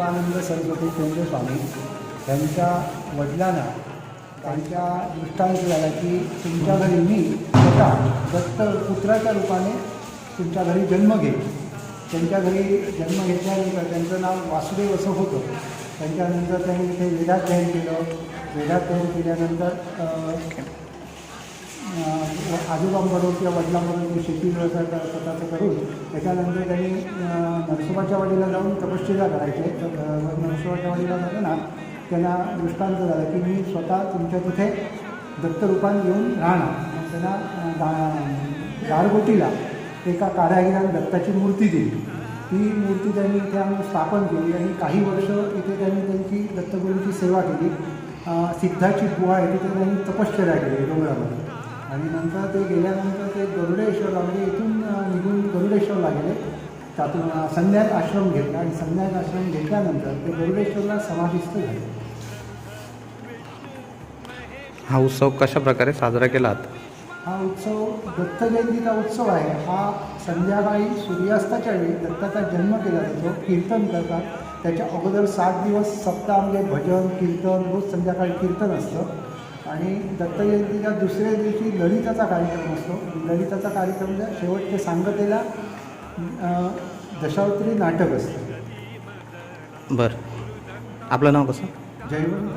केशवानंद सरस्वती केंद्र स्वामी त्यांच्या वडिलांना त्यांच्या दृष्टांत झाला की तुमच्या घरी मी स्वतः दत्त पुत्राच्या रूपाने तुमच्या घरी जन्म घेईन त्यांच्या घरी जन्म घेतल्यानंतर त्यांचं नाव वासुदेव असं होतं. त्यांच्यानंतर त्यांनी इथे वेदाध्ययन केलं. वेदाध्ययन केल्यानंतर आजोबांबरोबर किंवा वडिलांबरोबर जे शेती व्यवसाय कर- स्वतःचं करून त्याच्यानंतर त्यांनी नरसोबाच्या वाडीला जाऊन तपश्चर्या करायचे. तर नरसोबाच्या वाडीला जाताना त्यांना दृष्टांत झाला की मी स्वतः तुमच्या तिथे दत्तरूपान येऊन राहणार. मग त्यांना अ, गारगोटीला एका कारागिराने दत्ताची मूर्ती दिली. ती मूर्ती त्यांनी इथे आम्ही स्थापन केली आणि काही वर्ष इथे त्यांनी त्यांची दत्तगुरूंची सेवा केली. सिद्धाची गुहा आहे तिथे त्यांनी तपश्चर्या केली डोंगरामध्ये. आणि नंतर ते गेल्यानंतर ते गरुडेश्वरला म्हणजे इथून निघून गरुडेश्वरला गेले. त्यातून संन्यास आश्रम घेतला आणि संन्यास आश्रम घेतल्यानंतर ते गरुडेश्वरला समाधिस्थ झाले. हा उत्सव कशा प्रकारे साजरा केलात? हा उत्सव दत्त जयंतीचा उत्सव आहे. हा संध्याकाळी सूर्यास्ताच्या वेळी दत्ताचा जन्म केला जातो कीर्तन करतात. त्याच्या अगोदर सात दिवस सप्ताह म्हणजे भजन कीर्तन रोज संध्याकाळी कीर्तन असतं. आणि दत्त जयंतीच्या दुसऱ्या दिवशी ललिताचा कार्यक्रम असतो. ललिताचा कार्यक्रम जे शेवटच्या सांगतेला दशावत्री नाटक असतं. बरं. आपलं नाव कसं? जयवंत.